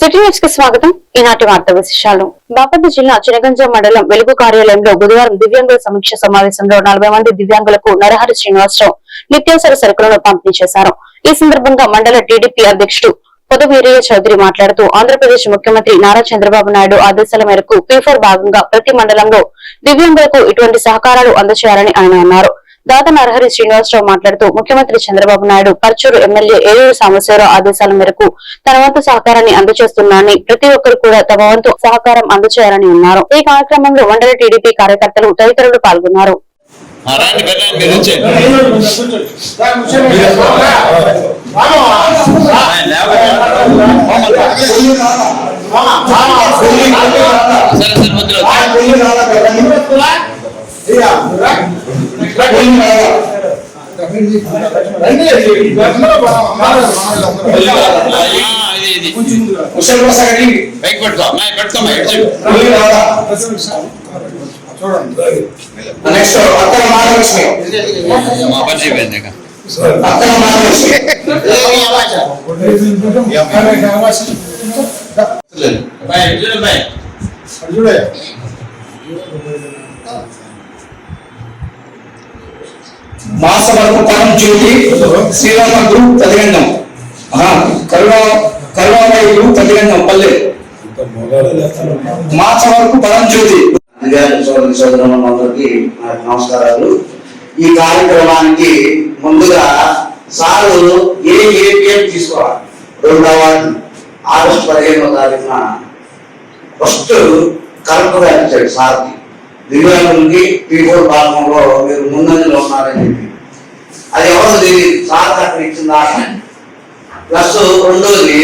City న్యూస్కి స్వాగతం. ఈనాటి వార్త విశేషాలు. బాపట్ల జిల్లా చినగంజ మండలం వెలుగు కార్యాలయంలో బుధవారం దివ్యాంగుల సమీక్ష సమావేశంలో నలభై మంది దివ్యాంగులకు నరహరి శ్రీనివాసరావు నిత్యావసర సరుకులను పంపిణీ చేశారు. ఈ సందర్భంగా మండల టీడీపీ అధ్యక్షుడు పొదవీరయ్య చౌదరి మాట్లాడుతూ ఆంధ్రప్రదేశ్ ముఖ్యమంత్రి నారా చంద్రబాబు నాయుడు ఆదేశాల మేరకు పీఫర్ భాగంగా ప్రతి మండలంలో దివ్యాంగులకు ఇటువంటి సహకారాలు అందజేయాలని ఆయన అన్నారు. దాత నరహరి శ్రీనివాసరావు మాట్లాడుతూ ముఖ్యమంత్రి చంద్రబాబు నాయుడు పర్చూరు ఎమ్మెల్యే ఏలూరు సాంబశివరావు ఆదేశాల మేరకు తన వంతు సహకారాన్ని అందజేస్తున్నారని ప్రతి ఒక్కరు కూడా తమ వంతు సహకారం అందజేయాలని అన్నారు ఈ కార్యక్రమంలో మండల టీడీపీ కార్యకర్తలు తదితరులు పాల్గొన్నారు. సరే పైకి పెట్టుకో అమ్మాయి పెట్టుకోమ్మా నెక్స్ట్ అత్తల మహాలక్ష్మి మా పని అయిపోయింది ఇక. అత్తల మహాలక్ష్మి అబ్బాయి, మాస వరకు పరం జ్యోతి శ్రీరామ గ్రూప్ తదిగండం కరుణా కరుణామయ గ్రూప్ తదిగండం పల్లె. మాస వరకు పరం జ్యోతి సోదరి సోదరులందరికీ నమస్కారాలు. ఈ కార్యక్రమానికి ముందుగా సారు ఏ ఏపీఎం తీసుకోవాలి? రెండవ ఆగస్టు పదిహేనవ తారీఖున ఫస్ట్ కలెక్టర్ గారు ఇచ్చాడు సార్కి. దివ్యాంగులకి పీఫోర్ భాగంలో మీరు ముందంజలో ఉన్నారని చెప్పి. అది ఎవరు తెలియదు సార్ అక్కడ ఇచ్చిందా ప్లస్ రెండోది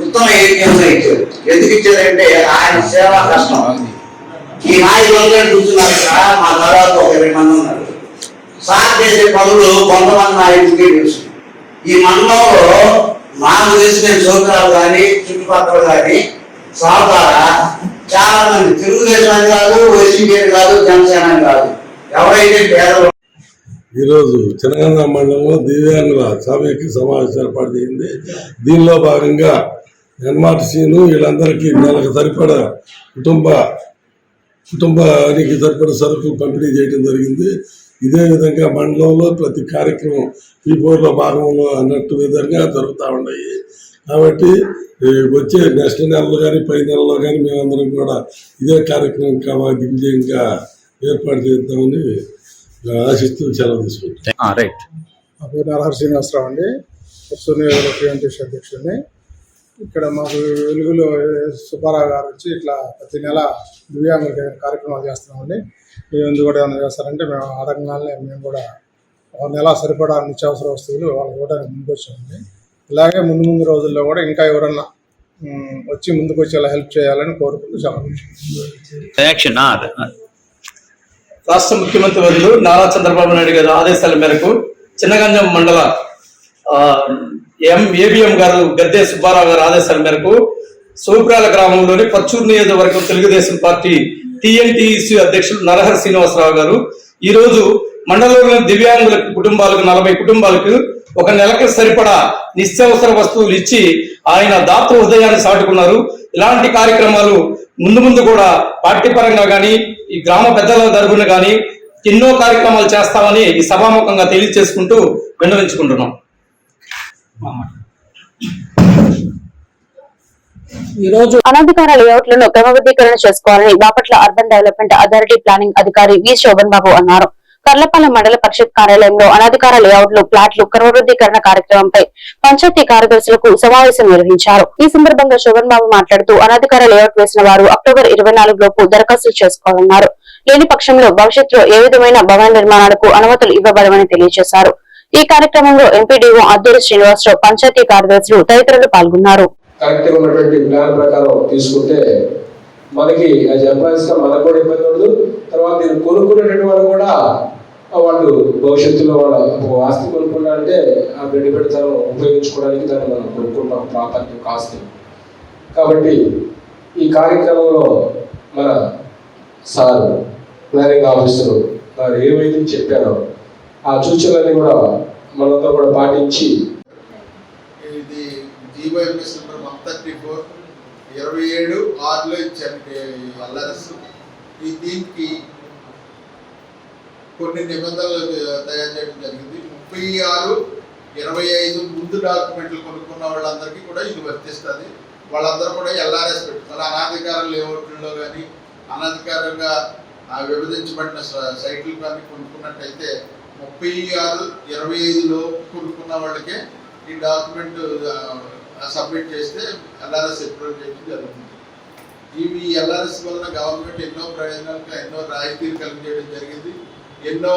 ఉత్తమ ఏపీఎం ఇచ్చారు. ఎందుకు ఇచ్చారంటే ఆయన సేవా కష్టం. ఈ నాయకులందరూ చూస్తున్నారు ఇక్కడ మా తర్వాత ఒక ఇరవై మంది ఉన్నారు. సార్ చేసే పనులు కొంతమంది నాయకుడికి తెలుసు. ఈ మండలంలో నాకు తెలిసి నేను కానీ చుట్టుపక్కల కానీ సార్ చాలా మంది తెలుగుదేశం కాదు వైసీపీ కాదు జనసేన కాదు. ఎవరైతే పేదలు ఈరోజు చినగంగ మండలంలో దివ్యాంగుల సమైక్య సమావేశం ఏర్పాటు చేయింది. దీనిలో భాగంగా ఎన్మార్సీను వీళ్ళందరికీ నెలకు సరిపడ కుటుంబ కుటుంబానికి సరిపడ సరుకులు పంపిణీ చేయడం జరిగింది. ఇదే విధంగా మండలంలో ప్రతి కార్యక్రమం ఈ బోర్డులో భాగంలో అన్నట్టు విధంగా జరుగుతూ ఉన్నాయి. కాబట్టి వచ్చే నెక్స్ట్ నెలలో కానీ పై నెలలో కానీ మేమందరం కూడా ఇదే కార్యక్రమం ఇంకా మాకు దిగ్విజయంగా ఏర్పాటు చేద్దామని ఆశిస్తూ సెలవు తీసుకుంటాం ఆ, రైట్ నా పేరు నరహరి శ్రీనివాసరావు అండి. సూర్యనగర్ ప్రియంటేష్ అధ్యక్షుడిని. ఇక్కడ మాకు వెలుగులో సుబ్బారావు గారు వచ్చి ఇట్లా ప్రతి నెల దివ్యాంగులకి కార్యక్రమాలు చేస్తున్నామండి. మేము ఎందుకు కూడా ఏమైనా చేస్తారంటే మేము అడగగానే మేము కూడా ఒక నెల సరిపడా నిత్యావసర వస్తువులు వాళ్ళకి ఇవ్వడానికి ముందుకు వచ్చామండి ఇలాగే ముందు ముందు రోజుల్లో కూడా ఇంకా ఎవరన్నా వచ్చి ముందుకు వచ్చేలా హెల్ప్ చేయాలని కోరుకుంటూ సెలవు ఆ. రాష్ట్ర ముఖ్యమంత్రి వర్యులు నారా చంద్రబాబు నాయుడు గారి ఆదేశాల మేరకు చిన్నగంజం మండల ఆ, ఎం ఏబిఎం గారు గద్దె సుబ్బారావు గారి ఆదేశాల మేరకు సూప్రాల గ్రామంలోని పచ్చూరు నియోజకవర్గం తెలుగుదేశం పార్టీ టిఎన్టీసీ అధ్యక్షులు నరహరి శ్రీనివాసరావు గారు ఈ రోజు మండలంలోని దివ్యాంగుల కుటుంబాలకు నలభై కుటుంబాలకు ఒక నెలకి సరిపడా నిత్యావసర వస్తువులు ఇచ్చి ఆయన దాతృ హృదయాన్ని సాటుకున్నారు. ఇలాంటి కార్యక్రమాలు ముందు ముందు కూడా పార్టీ పరంగా కానీ ఈ గ్రామ పెద్దల తరఫున కానీ ఎన్నో కార్యక్రమాలు చేస్తామని ఈ సభాముఖంగా తెలియజేసుకుంటూ విన్నవించుకుంటున్నాం. అనధికార లేఅవుట్లను క్రమబద్ధీకరణ చేసుకోవాలని Bapatla urban development authority planning అధికారి వి శోభన్ బాబు అన్నారు. తర్లపాలెం మండల పరిషత్ కార్యాలయంలో అనధికార లేఅవుట్లు ప్లాట్లు క్రమబద్ధీకరణ కార్యక్రమంపై పంచాయతీ కార్యదర్శులకు సమావేశం నిర్వహించారు. ఈ సందర్భంగా శోభన్ బాబు మాట్లాడుతూ అనధికార లేఅవుట్ వేసిన వారు అక్టోబర్ ఇరవై నాలుగు లోపు దరఖాస్తులు చేసుకోవాలన్నారు. లేని పక్షంలో భవిష్యత్తులో ఏ విధమైన భవన నిర్మాణాలకు అనుమతులు ఇవ్వబడమని తెలియజేశారు. ఈ కార్యక్రమంలో ఎంపీడీఓ అద్దూరి శ్రీనివాసరావు పంచాయతీ కార్యదర్శులు తదితరులు పాల్గొన్నారు. ఉన్నటువంటి ప్లాన్ ప్రకారం తీసుకుంటే మనకి యాజ్ మనకు కూడా ఇబ్బంది ఉండదు. తర్వాత దీన్ని కొనుక్కునేటువంటి వాళ్ళు కూడా వాళ్ళు భవిష్యత్తులో వాళ్ళ ఒక ఆస్తి కొనుక్కున్నారంటే ఆ బిడ్డ పెడతాను ఉపయోగించుకోవడానికి దాన్ని మనం కొనుక్కుంటాం ప్రాపర్టీ కాస్ట్ కాబట్టి ఈ కార్యక్రమంలో మన సార్ ప్లానింగ్ ఆఫీసర్ వారు ఏమైతే చెప్పారో ఆ సూచనలన్నీ కూడా మనతో కూడా పాటించి ఇది GOMS number one thirty four ఇరవై ఏడు ఆరులో ఇచ్చారు అల్లరస్ ఈ దీనికి కొన్ని నిబంధనలు తయారు చేయడం జరిగింది. ముప్పై ఆరు ఇరవై ఐదు ముందు డాక్యుమెంట్లు కొనుక్కున్న వాళ్ళందరికీ కూడా ఇది వర్తిస్తుంది. వాళ్ళందరూ కూడా ఎల్ఆర్ఎస్ పెట్టుకున్నారు. అనాధికార లేఅవుట్లో కానీ అనధికారంగా విభజించబడిన స- సైట్లు కానీ కొనుక్కున్నట్టయితే ముప్పై ఆరు ఇరవై ఐదులో కొనుక్కున్న వాళ్ళకే ఈ డాక్యుమెంట్ సబ్మిట్ చేస్తే ఎల్ఆర్ఎస్ అప్రూవ్ చేయడం జరుగుతుంది. ఇవి ఎల్ఆర్ఎస్ వలన గవర్నమెంట్ ఎన్నో ప్రయోజనాలకు ఎన్నో రాయితీలు కలిగజేయడం జరిగింది. ఎన్నో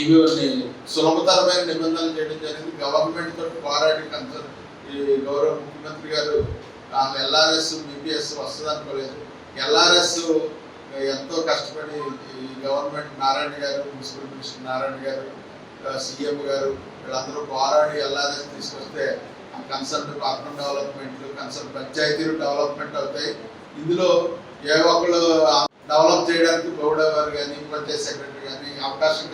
ఇవి సులభతరమైన నిబంధనలు చేయడం జరిగింది. గవర్నమెంట్ తోటి పోరాడి కన్సర్ ఈ గౌరవ ముఖ్యమంత్రి గారు ఎల్ఆర్ఎస్ బీపీఎస్ వస్తుంది అనుకోలేదు. ఎల్ఆర్ఎస్ ఎంతో కష్టపడి ఈ గవర్నమెంట్ నారాయణ గారు మున్సిపల్ మినిస్టర్ నారాయణ గారు సీఎం గారు వీళ్ళందరూ పోరాడి ఎల్ఆర్ఎస్ తీసుకొస్తే కన్సర్న్ అర్బన్ డెవలప్మెంట్ కన్సర్న్ పంచాయతీలు డెవలప్మెంట్ అవుతాయి. ఇందులో ఏ ఒక్కళ్ళు డెవలప్ చేయడానికి గౌడ గారు కానీ పంచాయత్ సెక్రటరీ కానీ అవకాశం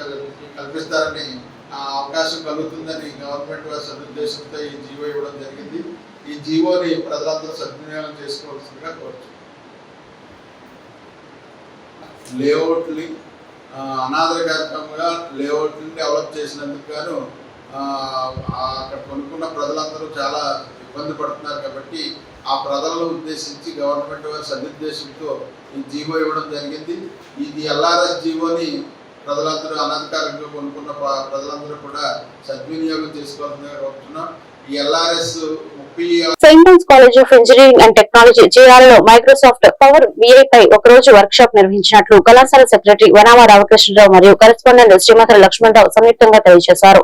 కల్పిస్తారని ఆ అవకాశం కలుగుతుందని గవర్నమెంట్ సదుద్దేశంతో ఈ జీవో ఇవ్వడం జరిగింది. ఈ జీవోని ప్రజలందరూ సద్వినియోగం చేసుకోవాల్సిందిగా కోరుతున్నాను లేఅవుట్ని ఆ, లేఅవుట్ని డెవలప్ చేసినందుకు గాను అక్కడ కొనుక్కున్న ప్రజలందరూ చాలా ఇబ్బంది పడుతున్నారు కాబట్టి ఆ ప్రజలను ఉద్దేశించి గవర్నమెంట్ వారి సదుద్దేశంతో ఈ జీవో ఇవ్వడం జరిగింది. ఇది ఎల్ఆర్ఎస్ జీవోని ప్రజలందరూ అనధికారంగా కొనుక్కున్న ప్రజలందరూ కూడా సద్వినియోగం చేసుకోవాలని కోరుతున్నాం ఈ LRS Saint John's college of engineering and technology జిఆర్లో Microsoft power BI పై ఒక రోజు వర్క్ షాప్ నిర్వహించినట్లు కళాశాల సెక్రటరీ వనామా రామకృష్ణరావు మరియు కరెస్పాండెంట్ శ్రీమతి లక్ష్మణరావు సంయుక్తంగా తెలియజేశారు.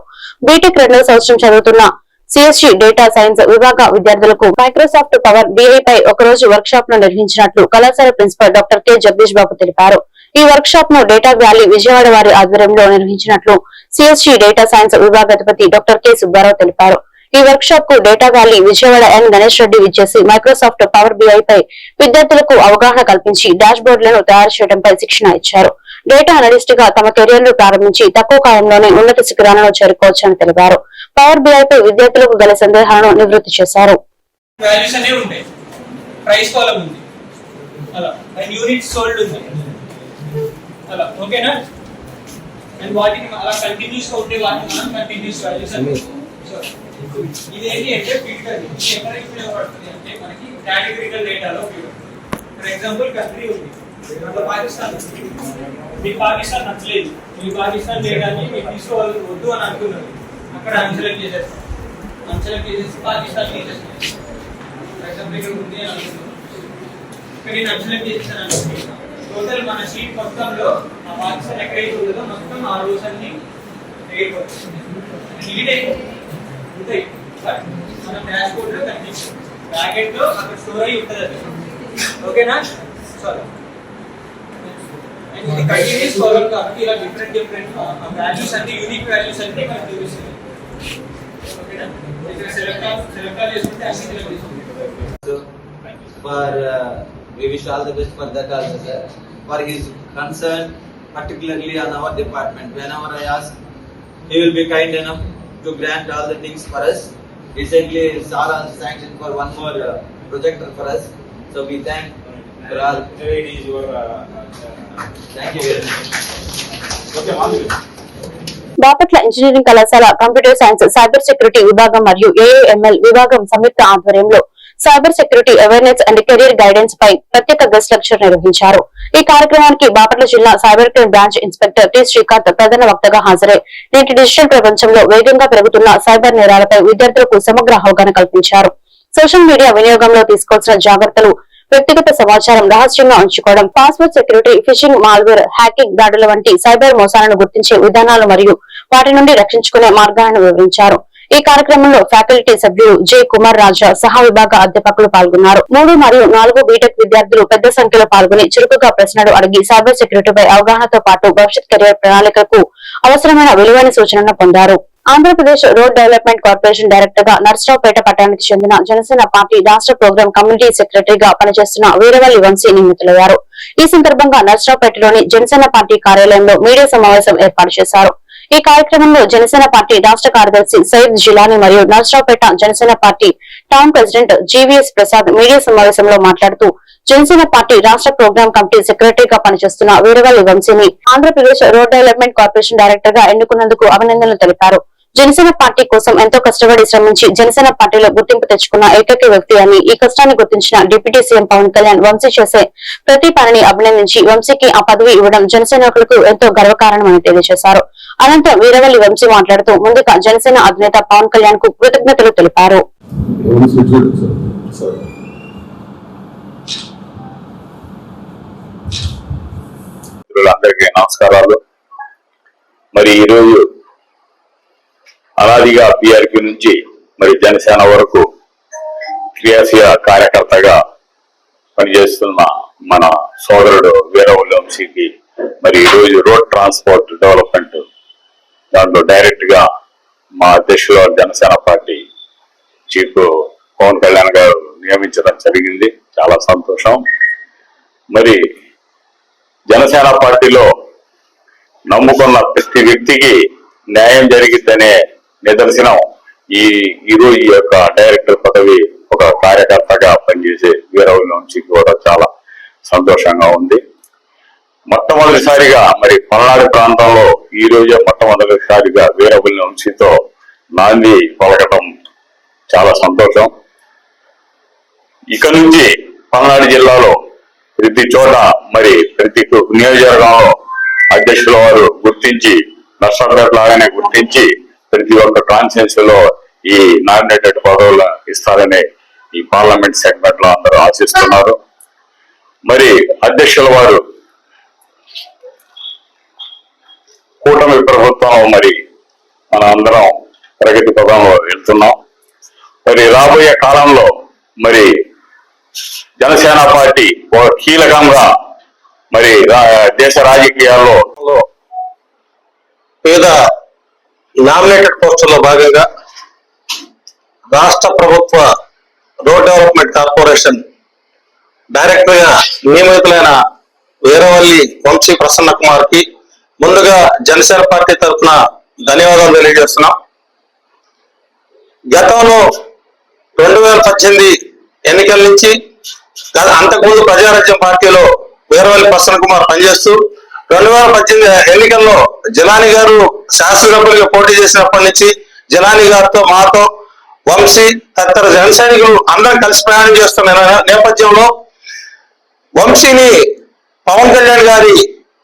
బీటెక్ రెండవ సంవత్సరం చదువుతున్న సిఎస్సి డేటా సైన్స్ విభాగ విద్యార్థులకు మైక్రోసాఫ్ట్ పవర్ బిఐ పై ఒక రోజు వర్క్ షాప్ను నిర్వహించినట్లు కళాశాల principal doctor K Jagadish Babu తెలిపారు. ఈ వర్క్ షాప్ను డేటా వ్యాలీ విజయవాడ వారి ఆధ్వర్యంలో నిర్వహించినట్లు సిఎస్సి డేటా సైన్స్ విభాగాధిపతి డాక్టర్ కె సుబ్బారావు తెలిపారు. ఈ వర్క్ షాప్కు data valley Vijayawada N Ganesh Reddy విచ్చేసి మైక్రోసాఫ్ట్ పవర్ బిఐ పై విద్యార్థులకు అవగాహన కల్పించి డాష్ బోర్డులను తయారు చేయడంపై శిక్షణ ఇచ్చారు. డేటా అనలిస్ట్గా తమ కెరీర్ను ప్రారంభించి తక్కువ కాలంలోనే ఉన్నత శిఖరాలను చేరుకోవచ్చని తెలిపారు. పవర్ బిఐ పై విద్యార్థులకు గల సందేహాలను నివృత్తి చేశారు. వాల్యూస్ అనేవి ఉంటాయి. ప్రైస్ కాలం ఉంది. అలా. అండ్ యూనిట్ సోల్డ్ ఉంది. అలా. ఓకేనా అండ్ వాటిని అలా కంటిన్యూస్గా ఉండే వాటిని మనం కంటిన్యూస్ వాల్యూస్ అని సో ఇది ఏంటి అంటే ఫిల్టర్ ఇది ఎక్కడ ఉపయోగపడుతుంది అంటే మనకి కేటగిరికల్ డేటాలో ఉపయోగపడుతుంది. ఫర్ ఎగ్జాంపుల్ కంట్రీ ఉంది. మీ పాకిస్తాన్. పాకిస్తాన్ నచ్చలేదు. మీ పాకిస్తాన్ డేటాని మీకు తీసుకోవాలి వద్దు అని అనుకున్నారు. అక్కడ అన్సెలెక్ట్ చేసేస్తారు అన్సెలెక్ట్ చేసేసి పాకిస్తాన్ తీసేస్తాం ఫర్ ఎగ్జాంపుల్ ఇక్కడ ఉంది అని ఇక్కడ నేను అన్సెలెక్ట్ చేసేసాను అనుకుంటున్నాను టోటల్ మన షీట్ మొత్తంలో ఆ పాకిస్తాన్ ఎక్కడైతే ఉండదో మొత్తం ఆ రోజు అన్ని ఉంటాయి. మన డాష్ బోర్డ్లో కనిపిస్తుంది బ్రాకెట్లో అక్కడ స్టోర్ అయి ఉంటుంది అది. ఓకేనా సరే అండ్ ఇది కంటిన్యూస్ ఫాలో కాబట్టి ఇలా డిఫరెంట్ డిఫరెంట్ వాల్యూస్ అన్ని యూనిక్ వాల్యూస్ అన్ని మనకు చూపిస్తుంది ఓకేనా ఇక్కడ సెలెక్ట్ సెలెక్ట్ చేసుకుంటే అన్ని సెలెక్ట్ చేసుకుంటే for uh, we wish all the best for that also sir for his concern particularly on our department whenever i ask he will be kind enough to grant all the things for us recently sir also sanctioned for one more uh, projector for us so we thank Bapatla engineering కళాశాల computer science cyber security విభాగం మరియు AAML విభాగం సంయుక్త ఆధ్వర్యంలో cyber security awareness and career guidance పై ప్రత్యేక guest lecture నిర్వహించారు. ఈ కార్యక్రమానికి బాపట్ల జిల్లా cyber crime branch inspector T Srikanth ప్రధాన వక్తగా హాజరై నేటి డిజిటల్ ప్రపంచంలో వేగంగా పెరుగుతున్న సైబర్ నేరాలపై విద్యార్థులకు సమగ్ర అవగాహన కల్పించారు. సోషల్ మీడియా వినియోగంలో తీసుకోవాల్సిన జాగ్రత్తలు వ్యక్తిగత సమాచారం రహస్యంగా ఉంచుకోవడం password security phishing malware hacking దాడుల వంటి సైబర్ మోసాలను గుర్తించే విధానాలు మరియు వాటి నుండి రక్షించుకునే మార్గాలను వివరించారు. ఈ కార్యక్రమంలో ఫ్యాకల్టీ సభ్యులు జె. కుమార్ రాజా సహా విభాగ అధ్యాపకులు పాల్గొన్నారు. మూడు మరియు నాలుగు బీటెక్ విద్యార్థులు పెద్ద సంఖ్యలో పాల్గొని చురుకుగా ప్రశ్నలు అడిగి సైబర్ సెక్యూరిటీపై అవగాహనతో పాటు భవిష్యత్ కెరీర్ ప్రణాళికకు అవసరమైన విలువైన సూచనను పొందారు. ఆంధ్రప్రదేశ్ రోడ్ డెవలప్మెంట్ కార్పొరేషన్ డైరెక్టర్గా నర్సరావుపేట పట్టణానికి చెందిన జనసేన పార్టీ రాష్ట్ర ప్రోగ్రాం కమిటీ సెక్రటరీగా పనిచేస్తున్న వీరవల్లి వంశీ నియమితులయ్యారు. ఈ సందర్భంగా నర్సరావుపేటలోని జనసేన పార్టీ కార్యాలయంలో మీడియా సమావేశం ఏర్పాటు చేశారు. ఈ కార్యక్రమంలో జనసేన పార్టీ రాష్ట్ర కార్యదర్శి సయ్యద్ జిలాని మరియు Narasaraopet Janasena party town president GVS Prasad media సమావేశంలో మాట్లాడుతూ జనసేన పార్టీ రాష్ట్ర ప్రోగ్రాం కమిటీ సెక్రటరీగా పనిచేస్తున్న వీరవల్లి వంశీని ఆంధ్రప్రదేశ్ రోడ్ డెవలప్మెంట్ కార్పొరేషన్ డైరెక్టర్గా ఎన్నుకున్నందుకు అభినందనలు తెలిపారు. జనసేన పార్టీ కోసం ఎంతో కష్టపడి శ్రమించి జనసేన పార్టీలో గుర్తింపు తెచ్చుకున్న ఏకైక వ్యక్తి అని ఈ కష్టాన్ని గుర్తించిన డిప్యూటీ సీఎం పవన్ కళ్యాణ్ వంశీ చేసే ప్రతి పనిని అభినందించి వంశీకి ఆ పదవి ఇవ్వడం జనసేనకులకు ఎంతో గర్వకారణమని తెలియజేశారు. అనంతరం వీరవల్లి వంశీ మాట్లాడుతూ ముందుగా జనసేన అధినేత పవన్ కళ్యాణ్కు కృతజ్ఞతలు తెలిపారు. నమస్కారాలు. మరి ఈరోజు అనాదిగా పిఆర్పి నుంచి మరి జనసేన వరకు క్రియాశీల కార్యకర్తగా పనిచేస్తున్న మన సోదరుడు వీరవల్లి వంశీకి మరి ఈరోజు రోడ్ ట్రాన్స్పోర్ట్ డెవలప్మెంట్ దాంట్లో డైరెక్ట్గా మా అధ్యక్షులు జనసేన పార్టీ చీఫ్ పవన్ కళ్యాణ్ గారు నియమించడం జరిగింది. చాలా సంతోషం. మరి జనసేన పార్టీలో నమ్ముకున్న ప్రతి వ్యక్తికి న్యాయం జరిగిద్దనే నిదర్శనం. ఈ ఈరోజు ఈ యొక్క డైరెక్టర్ పదవి ఒక కార్యకర్తగా పనిచేసే వీరవుల నుంచి కూడా చాలా సంతోషంగా ఉంది. మొట్టమొదటిసారిగా మరి పల్నాడు ప్రాంతంలో ఈ రోజే మొట్టమొదటిసారిగా వీరవుల నుంచితో నాంది పలకటం చాలా సంతోషం. ఇక నుంచి పల్నాడు జిల్లాలో ప్రతి చోట మరి ప్రతి నియోజకవర్గంలో అధ్యక్షుల వారు గుర్తించి నర్సాపేట లాగానే గుర్తించి ప్రతి ఒక్క కాన్స్టిట్యూన్సీ లో ఈ నామినేటెడ్ పదవులు ఇస్తారని ఈ పార్లమెంట్ సెగ్మెంట్లో అందరూ ఆశిస్తున్నారు. మరి అధ్యక్షుల వారు కూటమి ప్రభుత్వం మరి మన అందరం ప్రగతి పదంలో వెళ్తున్నాం. మరి రాబోయే కాలంలో మరి జనసేన పార్టీ ఒక కీలకంగా మరి రా- దేశ రాజకీయాల్లో వివిధ నామినేటెడ్ పోస్టుల్లో భాగంగా రాష్ట్ర ప్రభుత్వ రోడ్ డెవలప్మెంట్ కార్పొరేషన్ డైరెక్టర్గా నియమితులైన వీరవల్లి వంశీ ప్రసన్న కుమార్కి ముందుగా జనసేన పార్టీ తరఫున ధన్యవాదాలు తెలియజేస్తున్నాం. గతంలో రెండు వేల పద్దెనిమిది ఎన్నికల నుంచి గత- అంతకుముందు ప్రజారాజ్యం పార్టీలో వీరవల్లి ప్రసన్న కుమార్ పనిచేస్తూ రెండు వేల పద్దెనిమిది ఎన్నికల్లో జలాని గారు శాసనసభ్యులుగా పోటీ చేసినప్పటి నుంచి జలాని గారితో మాతో వంశీ తదితర జన సైనికులు అందరం కలిసి ప్రయాణం చేస్తున్న నేపథ్యంలో వంశీని పవన్ కళ్యాణ్ గారి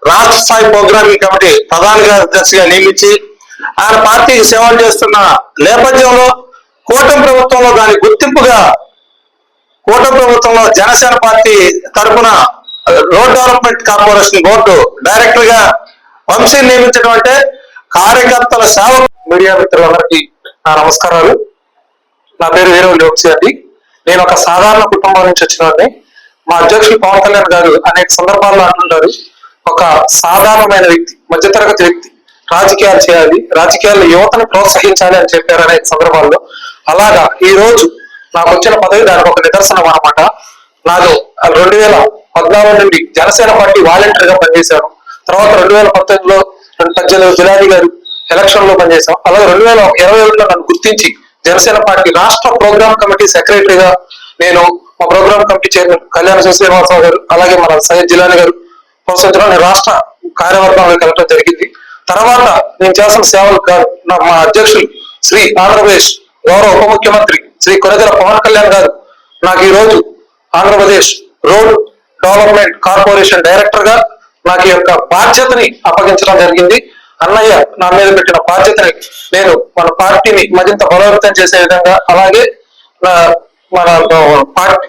రాష్ట్ర స్థాయి ప్రోగ్రామింగ్ కమిటీ ప్రధాన కార్యదర్శిగా నియమించి ఆయన పార్టీకి సేవలు చేస్తున్న నేపథ్యంలో కూటమి ప్రభుత్వంలో దాని గుర్తింపుగా కూటమి ప్రభుత్వంలో జనసేన పార్టీ తరఫున రోడ్ డెవలప్మెంట్ కార్పొరేషన్ బోర్డు డైరెక్టర్గా వంశీ నియమించడం అంటే కార్యకర్తల సేవ మీడియా మిత్రులందరికీ నా నమస్కారాలు. నా పేరు వీరవల్లి జోక్సీ అండి. నేను ఒక సాధారణ కుటుంబం నుంచి వచ్చినవాడిని. మా అధ్యక్షులు పవన్ కళ్యాణ్ గారు అనేక సందర్భాల్లో అంటుంటారు ఒక సాధారణమైన వ్యక్తి మధ్యతరగతి వ్యక్తి రాజకీయాలు చేయాలి రాజకీయాల్లో యువతను ప్రోత్సహించాలి అని చెప్పారు అనేక సందర్భాల్లో. అలాగా ఈ రోజు నాకు వచ్చిన పదవి దానికి ఒక నిదర్శనం అనమాట నాకు రెండు వేల పద్నాలుగు నుండి జనసేన పార్టీ వాలంటీర్గా పనిచేశాను తర్వాత రెండు వేల పంతొమ్మిదిలో రెండు పద్దెనిమిది జిల్లాది గారు ఎలక్షన్లో పనిచేశాం అలాగే రెండు వేల ఇరవై ఒకటిలో నన్ను గుర్తించి జనసేన పార్టీ రాష్ట్ర ప్రోగ్రామ్ కమిటీ సెక్రటరీగా నేను మా ప్రోగ్రామ్ కమిటీ చైర్మన్ కళ్యాణ శ్రీనివాసరావు గారు అలాగే మన సయ్యద్ జిలాని గారు ప్రోత్సహించడం నేను రాష్ట్ర కార్యవర్గంలోకి వెళ్ళడం జరిగింది. తర్వాత నేను చేసిన సేవలు నా మా అధ్యక్షులు శ్రీ ఆంధ్రప్రదేశ్ గౌరవ ఉప ముఖ్యమంత్రి శ్రీ కొనగల పవన్ కళ్యాణ్ గారు నాకు ఈ రోజు ఆంధ్రప్రదేశ్ రోడ్ డెవలప్మెంట్ కార్పొరేషన్ డైరెక్టర్గా నాకు యొక్క బాధ్యతని అప్పగించడం జరిగింది. అన్నయ్య నా మీద పెట్టిన బాధ్యతని నేను మన పార్టీని మరింత బలోపేతం చేసే విధంగా అలాగే మన పార్టీ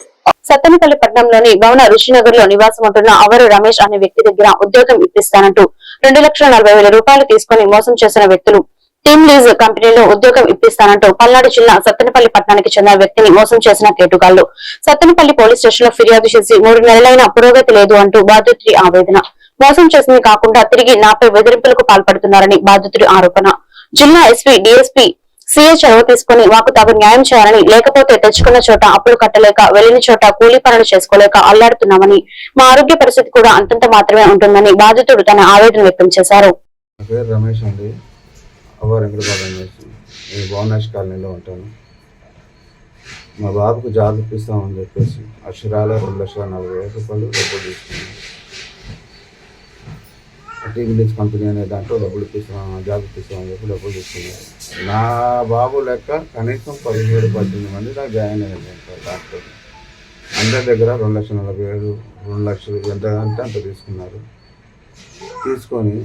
సత్తెనపల్లి పట్టణంలోని భవన ఋషినగర్లో నివాసం ఉంటున్న అవరు రమేష్ అనే వ్యక్తి దగ్గర ఉద్యోగం ఇప్పిస్తానంటూ రెండు లక్షల నలభై వేల రూపాయలు తీసుకుని మోసం చేసిన వ్యక్తులు టీమ్ లీజ్ కంపెనీలో ఉద్యోగం ఇప్పిస్తానంటూ పల్నాడు జిల్లా సత్తెనపల్లి పట్టణానికి చెందిన వ్యక్తిని మోసం చేసిన కేటుగాళ్ళు. సత్తెనపల్లి పోలీస్ స్టేషన్లో ఫిర్యాదు చేసి మూడు నెలలైన పురోగతి లేదు అంటూ బాధితుడి ఆవేదన. మోసం చేసింది కాకుండా తిరిగి నాపై బెదిరింపులకు పాల్పడుతున్నారని బాధితుడి ఆరోపణ. జిల్లా ఎస్పీ డిఎస్పీ సీఏ చొరవ తీసుకుని మాకు తగు న్యాయం చేయాలని లేకపోతే తెచ్చుకున్న చోట అప్పులు కట్టలేక వెళ్ళిన చోట కూలీ పనులు చేసుకోలేక అల్లాడుతున్నామని మా ఆరోగ్య పరిస్థితి కూడా అంతంత మాత్రమే ఉంటుందని బాధితుడు తన ఆవేదన వ్యక్తం చేశారు. రమేష్ అండి. అవ్వ వెంకటబాబు అనేసి నేను భువనేష్ కాలనీలో ఉంటాను. మా బాబుకు జాబ్ ఇప్పిస్తామని చెప్పేసి అక్షరాల రెండు లక్షల నలభై వేల రూపాయలు డబ్బులు తీసుకున్నాను. టీవీ కంపెనీ అనే దాంట్లో డబ్బులు ఇప్పిస్తాం జాబ్ ఇప్పిస్తామని చెప్పి డబ్బులు తీసుకున్నారు నా బాబు లెక్క కనీసం పదిహేడు పద్దెనిమిది మంది నాకు జాయిన్ అయ్యాను డాక్టర్. అందరి దగ్గర రెండు లక్షల నలభై ఏడు రెండు లక్షలు ఎంత అంటే అంత తీసుకున్నారు. తీసుకొని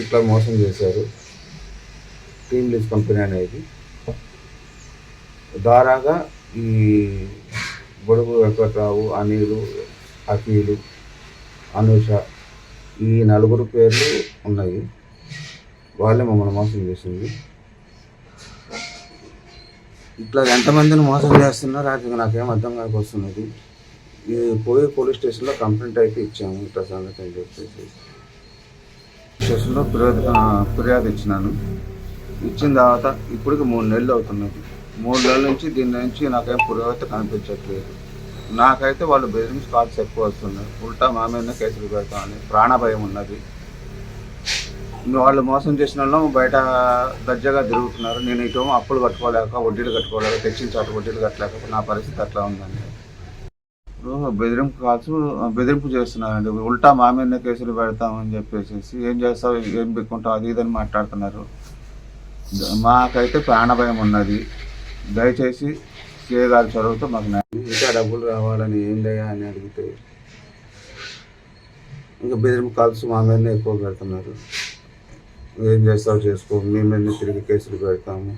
ఇట్లా మోసం చేశారు. టీమ్ లీజ్ కంపెనీ అనేది. దారాగా ఈ బొడుగు వెంకట్రావు అనిలు అఖిలు అనుష ఈ నలుగురు పేర్లు ఉన్నాయి. వాళ్ళే మమ్మల్ని మోసం చేసింది. ఇట్లా ఎంతమందిని మోసం చేస్తున్నారో అది నాకేం అర్థం కాకొస్తున్నది ఇది పోయి పోలీస్ స్టేషన్లో కంప్లైంట్ అయితే ఇచ్చాము ఇట్లా సంగతి అని చెప్పేసి. స్టేషన్లో ఫిర్యాదు ఫిర్యాదు ఇచ్చినాను. ఇచ్చిన తర్వాత ఇప్పటికి మూడు నెలలు అవుతున్నది. మూడు నెలల నుంచి దీని నుంచి నాకేం పురోగతి కనిపించట్లేదు. నాకైతే వాళ్ళు బెదిరించి కాల్స్ ఎక్కువ వస్తున్నారు ఉల్టా మా మీద కేసులు పెడతామని ప్రాణభయం ఉన్నది. వాళ్ళు మోసం చేసిన వాళ్ళు బయట దర్జాగా తిరుగుతున్నారు. నేను ఇటు అప్పులు కట్టుకోలేక వడ్డీలు కట్టుకోలేక తెచ్చిన చాట వడ్డీలు కట్టలేక నా పరిస్థితి అట్లా ఉందండి. ఇప్పుడు బెదిరింపు కాల్స్ బెదిరింపు చేస్తున్నారండి. ఉల్టా మా మీద కేసులు పెడతామని చెప్పేసి ఏం చేస్తావు ఏం బిక్కుంటావు అది ఇదని మాట్లాడుతున్నారు. మాకైతే ప్రాణభయం ఉన్నది. దయచేసి సీఏ చొరవతో మాకు ఇంకా డబ్బులు రావాలని ఏందయ్యా అని అడిగితే ఇంకా బెదిరింపు కాల్స్ మా మీదనే ఎక్కువ పెడుతున్నారు. ఏం చేస్తావు చేసుకో మీ మీద తిరిగి కేసులు పెడతాము.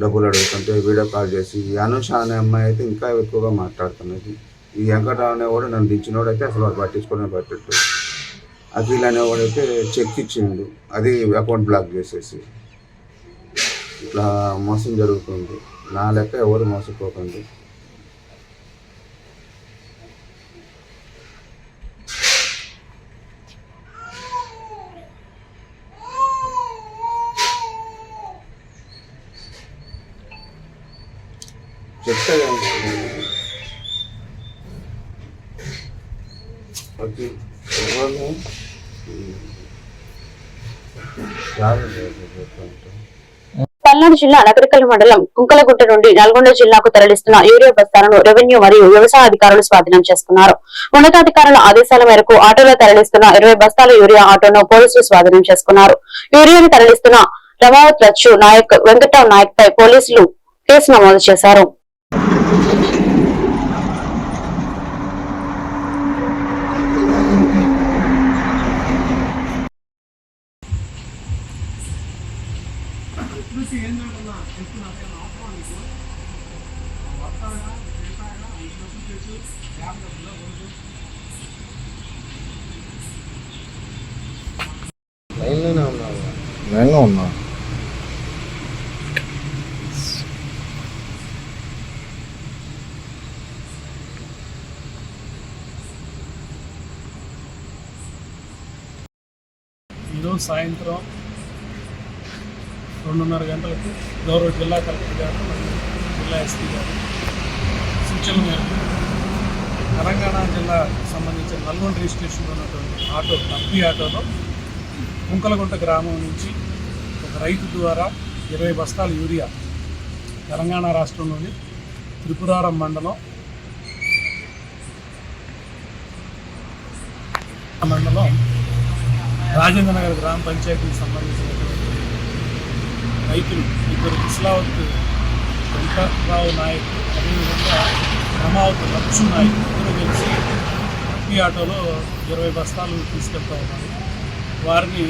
డబ్బులు అడుగుతుంటే వీడియో కాల్ చేసి అనుష అనే అమ్మాయి అయితే ఇంకా ఎక్కువగా మాట్లాడుతున్నది. ఈ వెంకటరావు కూడా నన్ను దించినోడైతే అసలు వాడు పట్టించుకునే అఖిల్ అనేవాడైతే అయితే చెక్ ఇచ్చిండు. అది అకౌంట్ బ్లాక్ చేసేసి. ఇట్లా మోసం జరుగుతుంది. నా లెక్క ఎవరు మోసపోకండి చెప్తే ఓకే ఎవరు రాదు చెప్తా పల్నాడు జిల్లా నగరికల్ మండలం కుంకలగుంట నుండి నల్గొండ జిల్లాకు తరలిస్తున్న యూరియా బస్తాలను రెవెన్యూ మరియు వ్యవసాయ అధికారులు స్వాధీనం చేసుకున్నారు. ఉన్నతాధికారుల ఆదేశాల మేరకు ఆటోలో తరలిస్తున్న ఇరవై బస్తాల యూరియా ఆటోను పోలీసులు స్వాధీనం చేసుకున్నారు. యూరియాను తరలిస్తున్న రమావత్ రచ్చు నాయక్ వెంకటరావు నాయక్ పై పోలీసులు కేసు నమోదు చేశారు. సాయంత్రం రెండున్నర గంటలకు గౌరవ జిల్లా కలెక్టర్ గారు జిల్లా ఎస్పీ గారు సూచనల మేరకు తెలంగాణ జిల్లా సంబంధించిన నల్గొండ రిజిస్ట్రేషన్లో ఉన్నటువంటి ఆటో కంపీ ఆటోలో కుంకలగుంట గ్రామం నుంచి ఒక రైతు ద్వారా ఇరవై బస్తాల యూరియా తెలంగాణ రాష్ట్రంలోని త్రిపురారం మండలం మండలం రాజేంద్ర నగర్ గ్రామ పంచాయతీకి సంబంధించినటువంటి రైతులు ఇద్దరు ఇస్లావత్ వెంకట్రావు నాయక్ అదేవిధంగా రమావత్ లక్ష్మీ నాయక్ ఇద్దరు కలిసి ఈ ఆటోలో ఇరవై బస్తాలు తీసుకెళ్తా ఉన్నారు. వారిని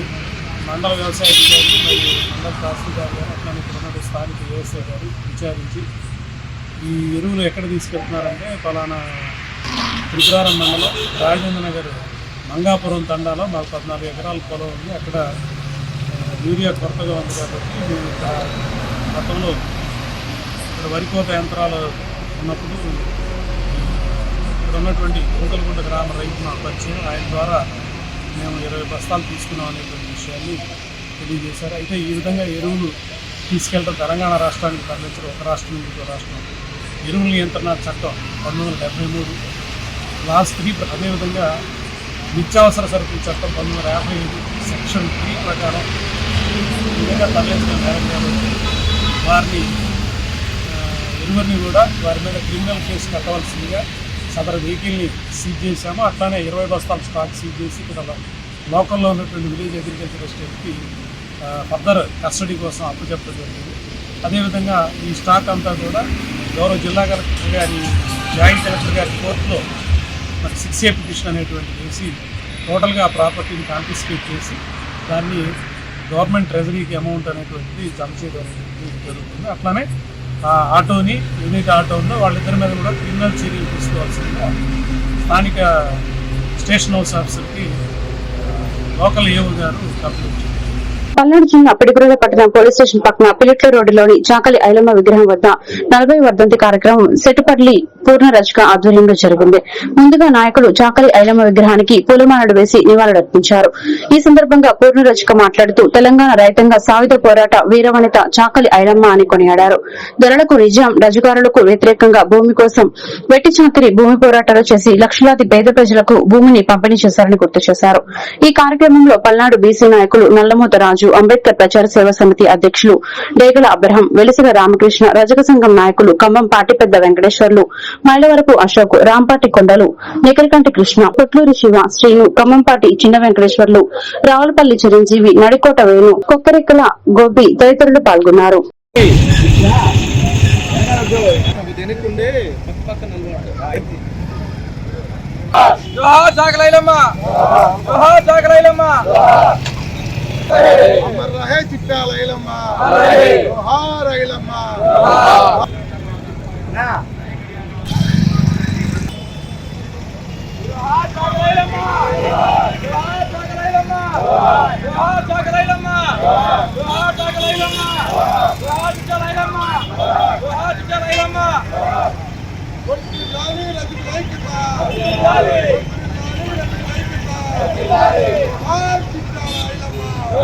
మండల వ్యవసాయ అధికారి మరియు మండల తహసీల్దార్ గారు అట్లానే ఇక్కడ స్థానిక వ్యవసాయ గారు విచారించి ఈ ఎరువులు ఎక్కడ తీసుకెళ్తున్నారంటే ఫలానా త్రిపురారం మండలం రాజేంద్ర నగర్ అంగాపురం తండాలో మాకు పద్నాలుగు ఎకరాల పొలం ఉంది. అక్కడ యూరియా కొరతగా ఉంది కాబట్టి మేము గతంలో ఇక్కడ వరి కోత యంత్రాలు ఉన్నప్పుడు ఇక్కడ ఉన్నటువంటి కుంకలగుంట గ్రామ రైతు నాకు పరిచయం. ఆయన ద్వారా మేము ఇరవై బస్తాలు తీసుకున్నాం అనేటువంటి విషయాన్ని తెలియజేశారు. అయితే ఈ విధంగా ఎరువులు తీసుకెళ్ళడం తెలంగాణ రాష్ట్రానికి తరలించడం ఒక రాష్ట్రం నుంచి ఇంకో రాష్ట్రం. ఎరువుల నియంత్రణ చట్టం పంతొమ్మిది వందల డెబ్బై మూడు. లాస్ట్ త్రీ అదేవిధంగా నిత్యావసర సరుకుల చట్టం పంతొమ్మిది వందల యాభై ఐదు సెక్షన్ త్రీ ప్రకారం ఈ విధంగా నేరం కాబట్టి వారిని ఇరువురిని కూడా వారి మీద క్రిమినల్ కేసు కట్టవలసిందిగా సదరు వెహికల్ని సీజ్ చేశాము. అట్లానే ఇరవై బస్తాల స్టాక్ సీజ్ చేసి ఇక్కడ లోకల్లో ఉన్నటువంటి విలేజ్ అగ్రికల్చర్ ఎస్టేట్కి ఫర్దర్ కస్టడీ కోసం అప్పచెప్పడం జరిగింది. అదేవిధంగా ఈ స్టాక్ అంతా కూడా గౌరవ జిల్లా కలెక్టర్ గారి జాయింట్ కలెక్టర్ గారి కోర్టులో మరి సిక్స్ ఏ పిటిషన్ అనేటువంటి వేసి టోటల్గా ఆ ప్రాపర్టీని కాన్ఫిస్కేట్ చేసి దాన్ని గవర్నమెంట్ ట్రెజరీకి అమౌంట్ అనేటువంటిది జమ చేయడం జరుగుతుంది. అట్లానే ఆ ఆటోని యూనిట్ ఆటో ఉందో వాళ్ళిద్దరి మీద కూడా క్రిమినల్ చర్యలు తీసుకోవాల్సిందిగా స్థానిక స్టేషన్ హౌస్ ఆఫీసర్కి local AO garu complaint Palnadu జిల్లా పిడిగురుల పట్టణం పోలీస్ స్టేషన్ పక్కన పిలిట్ల రోడ్డులోని చాకలి ఐలమ్మ విగ్రహం వద్ద నలభై వర్ధంతి కార్యక్రమం సెట్టుపల్లి పూర్ణరచక ఆధ్వర్యంలో జరిగింది. ముందుగా నాయకులు చాకలి ఐలమ్మ విగ్రహానికి పూలమాలలు వేసి నివాళులర్పించారు. ఈ సందర్భంగా పూర్ణరచక మాట్లాడుతూ తెలంగాణ రైతాంగ సాయుధ పోరాట వీరవనిత చాకలి ఐలమ్మ అని కొనియాడారు. ధరలకు నిజాం రజుగారులకు వ్యతిరేకంగా భూమి కోసం వెట్టి చాకరి భూమి పోరాటాలు చేసి లక్షలాది పేద ప్రజలకు భూమిని పంపిణీ చేశారని గుర్తు చేశారు. ఈ కార్యక్రమంలో పల్నాడు బీసీ నాయకులు నల్లమూత రాజు అంబేద్కర్ ప్రచార సేవా సమితి అధ్యక్షులు డేగల అబ్రహం వెలిసిన రామకృష్ణ రజక సంఘం నాయకులు ఖమ్మం పాటిపెద్ద వెంకటేశ్వర్లు మైలవరపు అశోక్ రాంపాటి కొండలు నికరకంటి కృష్ణ పొట్లూరి శివ శ్రీను ఖమ్మంపాటి చిన్న వెంకటేశ్వర్లు రావులపల్లి చిరంజీవి నడికోట వేణు కొక్కరెక్కల గోపి తదితరులు పాల్గొన్నారు. జోహార్ జాగలైలమ్మ జోహార్ జాగలైలమ్మ రహే చిట్టాల ఐలమ్మ జోహార్ ఐలమ్మ జోహార్ జాగలైలమ్మ జోహార్ జాగలైలమ్మ జోహార్ జాగలైలమ్మ జోహార్ జాగలైలమ్మ రాణి రజకు ఐక్యత జోహార్ చిట్టాల ఐలమ్మ జోహార్ చిట్టాల ఐలమ్మ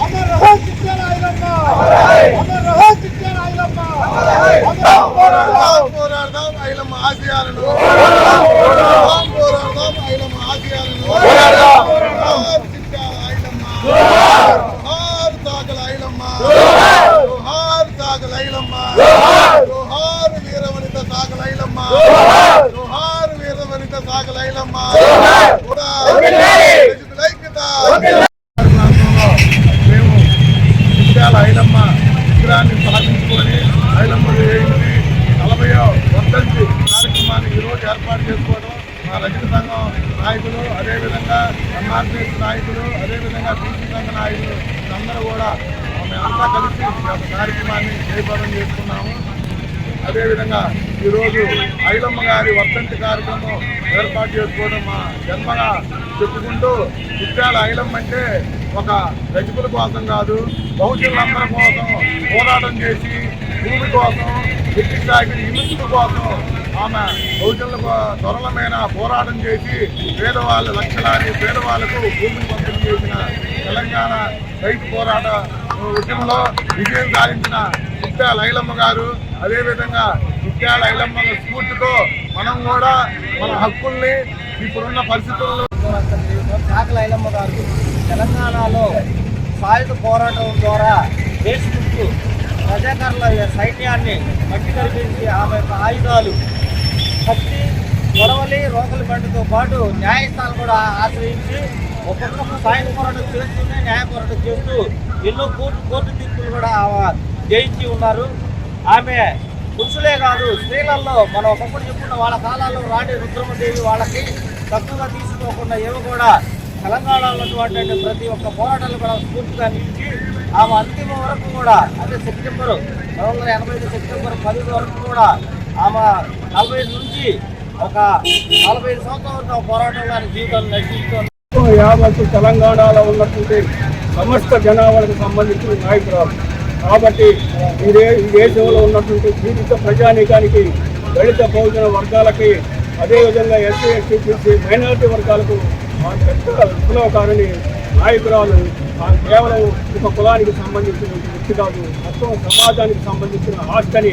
అమర్ రహే చిట్టాల ఐలమ్మ అమర్ రహే రజక ఐలమ్మ పోరాడదాం ఐలమ్మ ఆశయాలను పోరాడదాం పోరాడదాం ఐలమ్మ ఆశయాలను జోహార్ చిట్టాల ఐలమ్మ జోహార్ సాగల ఐలమ్మ జోహార్ సాగల ఐలమ్మ జోహార్ వీరవనిత సాగల ఐలమ్మ జోహార్ వీరవనిత సాగల ఐలమ్మ కూడా ప్రజల ఐక్యత ప్రాంతంలో మేము చిట్టాల ఐలమ్మ విగ్రహాన్ని స్థాపించుకొని ఐలమ్మ జయంతి నలభయో వర్ధంతి కార్యక్రమాన్ని ఈరోజు ఏర్పాటు చేసుకోవడం మా రజక సంఘం నాయకులు అదేవిధంగా ఎంఆర్పిఎస్ నాయకులు అదేవిధంగా బీసీ సంఘ నాయకులు అందరూ కూడా మేమంతా కలిసి కార్యక్రమాన్ని జయప్రదం చేసుకున్నాము. అదేవిధంగా ఈరోజు ఐలమ్మ గారి వర్ధంతి కార్యక్రమం ఏర్పాటు చేసుకోవడం మా జన్మగా చెప్పుకుంటూ ఇత్యాల ఐలమ్మ అంటే ఒక రజకుల కోసం కాదు బహుజనులందరి కోసం పోరాటం చేసి భూమి కోసం బ్రిటిష్ సాగిన విముక్తి కోసం ఆమె బహుజనులకు త్వరలమైన పోరాటం చేసి పేదవాళ్ళు లక్షలాది పేదవాళ్ళకు భూమిని పంపిణీ చేసిన తెలంగాణ రైతు పోరాట ఉద్యమంలో విజయం సాధించిన ముత్యా లైలమ్మ గారు అదేవిధంగా ముత్యా లైలమ్మ స్ఫూర్తితో మనం కూడా మన హక్కుల్ని ఇప్పుడున్న పరిస్థితుల్లో చాకల లైలమ్మ గారు తెలంగాణలో సాయుధ పోరాటం ద్వారా దేశముక్కు ప్రజాకరణ సైన్యాన్ని మట్టి కల్పించి ఆమె యొక్క ఆయుధాలు పత్తి గొడవలి రోకలి బండితో పాటు న్యాయస్థానం కూడా ఆశ్రయించి ఒక్కొక్క సాయుధ పోరాటం చేస్తూనే న్యాయ పోరాటం చేస్తూ ఎన్నో కోర్టు కోర్టు తీర్పులు కూడా ఆమె జయించి ఉన్నారు. ఆమె పురుషులే కాదు స్త్రీలలో మనం ఒకప్పుడు చెప్పుకున్న వాళ్ళ కాలాల్లో రాణి రుద్రమదేవి వాళ్ళకి తక్కువగా తీసుకోకుండా ఏమో కూడా తెలంగాణలో ఉన్నటువంటి ప్రతి ఒక్క పోరాటాలు కూడా స్ఫూర్తిగా నిలిచి ఆమె అంతిమ వరకు కూడా అంటే సెప్టెంబర్ రెండు వందల ఎనభై ఐదు సెప్టెంబర్ పది వరకు కూడా ఆమె నలభై నుంచి ఒక నలభై ఐదు సంవత్సరాల పోరాటంలో ఆయన జీవితాన్ని యావత్తు తెలంగాణలో ఉన్నటువంటి సమస్త జనాభాలకు సంబంధించిన నాయకురాలు. కాబట్టి ఈ దే ఈ దేశంలో ఉన్నటువంటి జీవిత ప్రజానీకానికి దళిత బహుజన వర్గాలకి అదేవిధంగా ఎస్సీ ఎస్టీ బీసీ మైనారిటీ వర్గాలకు మా పెద్ద విప్లవకారిణి నాయకురాలు ఆ కేవలం ఒక కులానికి సంబంధించిన వ్యక్తి కాదు మొత్తం సమాజానికి సంబంధించిన ఆస్తిని